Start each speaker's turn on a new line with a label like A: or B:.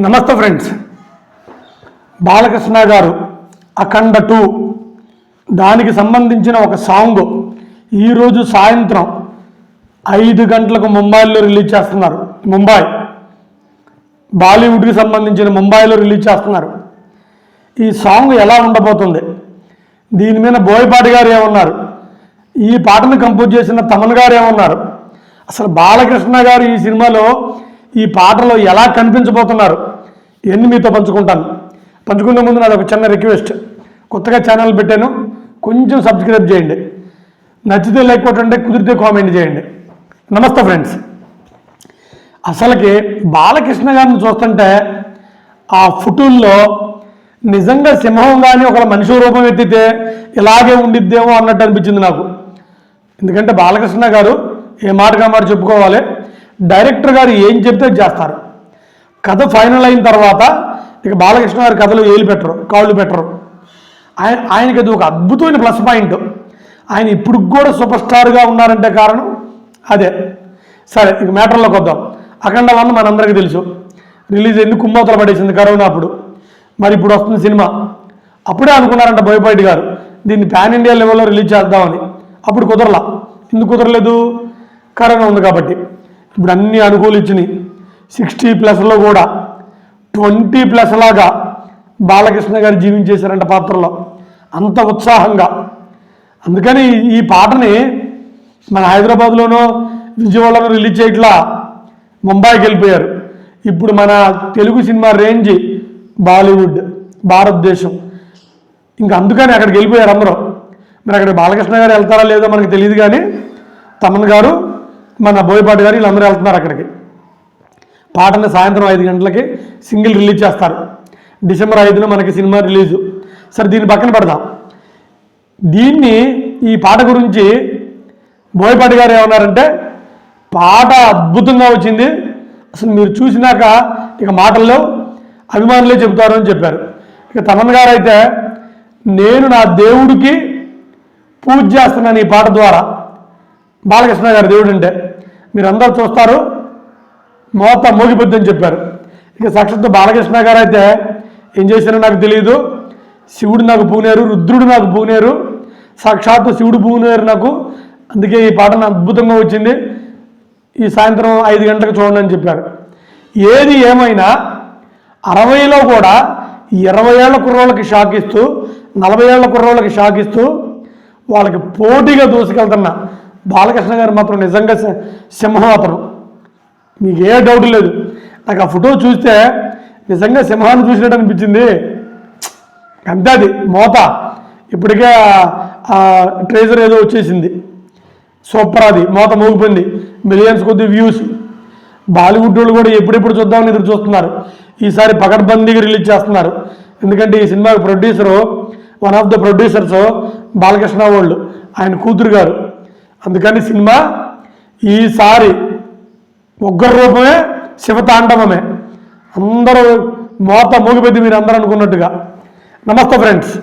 A: నమస్తే ఫ్రెండ్స్. బాలకృష్ణ గారు అఖండ టూ. దానికి సంబంధించిన ఒక సాంగ్ ఈరోజు సాయంత్రం ఐదు గంటలకు ముంబైలో రిలీజ్ చేస్తున్నారు. ముంబై. బాలీవుడ్కి సంబంధించిన ముంబైలో రిలీజ్ చేస్తున్నారు. ఈ సాంగ్ ఎలా ఉండబోతుంది? దీని మీద బోయపాటి గారు ఏమన్నారు? ఈ పాటను కంపోజ్ చేసిన తమన్ గారు ఏమన్నారు? అసలు బాలకృష్ణ గారు ఈ సినిమాలో ఈ పాటలో ఎలా కనిపించబోతున్నారు? ఇవన్నీ మీతో పంచుకుంటాను? పంచుకునే ముందు నాది ఒక చిన్న రిక్వెస్ట్. కొత్తగా ఛానల్ పెట్టాను. కొంచెం సబ్స్క్రైబ్ చేయండి. నచ్చితే లైక్ కొట్టండి కుదిరితే కామెంట్ చేయండి. నమస్తే ఫ్రెండ్స్ అసలుకి బాలకృష్ణ గారిని చూస్తుంటే ఆ ఫోటోల్లో నిజంగా సింహం కానీ ఒక మనిషి రూపం ఎత్తితే ఇలాగే ఉండిద్దేమో అన్నట్టు అనిపించింది నాకు. ఎందుకంటే బాలకృష్ణ గారు ఏ మాటగా మాట చెప్పుకోవాలి? డైరెక్టర్ గారు ఏం చెప్తే చేస్తారు. కథ ఫైనల్ అయిన తర్వాత ఇక బాలకృష్ణ గారి కథలు ఏలు పెట్టరు కాళ్ళు పెట్టరు. ఆయన ఆయనకి అది ఒక అద్భుతమైన ప్లస్ పాయింట్. ఆయన ఇప్పుడు కూడా సూపర్ స్టార్గా ఉన్నారంటే కారణం అదే. సరే ఇక మ్యాటర్లోకి వద్దాం అఖండ వన్ మనందరికీ తెలుసు. రిలీజ్ అయింది కుంభవతలు పడేసింది కరోనా అప్పుడు. మరి ఇప్పుడు వస్తుంది సినిమా. అప్పుడే అనుకున్నారంట బోయపాటి గారు దీన్ని పాన్ ఇండియా లెవెల్లో రిలీజ్ చేద్దామని. అప్పుడు కుదరలా. ఎందుకు కుదరలేదు? కరోనా ఉంది కాబట్టి. ఇప్పుడు అన్ని అనుకూలించినాయి సిక్స్టీ ప్లస్లో కూడా ట్వంటీ ప్లస్ లాగా బాలకృష్ణ గారు జీవించేశారంట పాత్రలో. అంత ఉత్సాహంగా. అందుకని ఈ- ఈ పాటని మన హైదరాబాద్లోనో విజయవాడలోనో రిలీజ్ చేయట్లా ముంబైకి వెళ్ళిపోయారు. ఇప్పుడు మన తెలుగు సినిమా రేంజ్ బాలీవుడ్ భారతదేశం. ఇంకా అందుకని అక్కడికి వెళ్ళిపోయారు అందరూ. మరి అక్కడ బాలకృష్ణ గారు వెళ్తారా లేదో మనకు తెలియదు కానీ తమన్ గారు మన బోయపాటి గారు వీళ్ళందరూ వెళ్తున్నారు అక్కడికి. పాటను సాయంత్రం ఐదు గంటలకి సింగిల్ రిలీజ్ చేస్తారు. డిసెంబర్ ఐదున మనకి సినిమా రిలీజు. సరే దీన్ని పక్కన పెడదాం. దీన్ని ఈ పాట గురించి బోయపాటి గారు ఏమన్నారంటే పాట అద్భుతంగా వచ్చింది. అసలు మీరు చూసినాక ఇక మాటల్లో అభిమానులే చెబుతారు అని చెప్పారు. ఇక తమన్ గారు అయితే నేను నా దేవుడికి పూజ చేస్తున్నాను ఈ పాట ద్వారా. బాలకృష్ణ గారి దేవుడు అంటే మీరందరూ చూస్తారు. మోత అని చెప్పారు. ఇక సాక్షాత్తు బాలకృష్ణ గారు అయితే ఏం చేశారో నాకు తెలియదు శివుడు నాకు పూనేరు రుద్రుడు నాకు పూనేరు. సాక్షాత్తు శివుడు పూనేరు నాకు. అందుకే ఈ పాట నాకు అద్భుతంగా వచ్చింది. ఈ సాయంత్రం ఐదు గంటలకు చూడండి అని చెప్పారు. ఏది ఏమైనా అరవైలో కూడా ఇరవై ఏళ్ళ కుర్రోళ్ళకి షాక్ ఇస్తూ నలభై ఏళ్ళ కుర్రోళ్ళకి షాక్ ఇస్తూ వాళ్ళకి పోటీగా దూసుకెళ్తున్నా బాలకృష్ణ గారు మాత్రం నిజంగా సి- సింహం అతను మీకు ఏ డౌట్ లేదు. నాకు ఆ ఫోటో చూస్తే నిజంగా సింహాన్ని చూసినట్టు అనిపించింది. అంతే అది మోత. ఇప్పటికే ట్రేజర్ ఏదో వచ్చేసింది. సూపర్ అది మోత మోగిపోయింది. మిలియన్స్ కొద్ది వ్యూస్ బాలీవుడ్ వాళ్ళు కూడా ఎప్పుడెప్పుడు చూద్దామని ఎదురు చూస్తున్నారు. ఈసారి పకడ్బందీగా రిలీజ్ చేస్తున్నారు. ఎందుకంటే ఈ సినిమాకి producer one of the producers Balakrishna వాళ్ళు ఆయన కూతురు గారు. అందుకని సినిమా ఈసారి ఒగ్గర రూపమే శివతాండవమే. అందరూ మోత మోగిపోయింది మీరు అందరూ అనుకున్నట్టుగా. నమస్తే ఫ్రెండ్స్.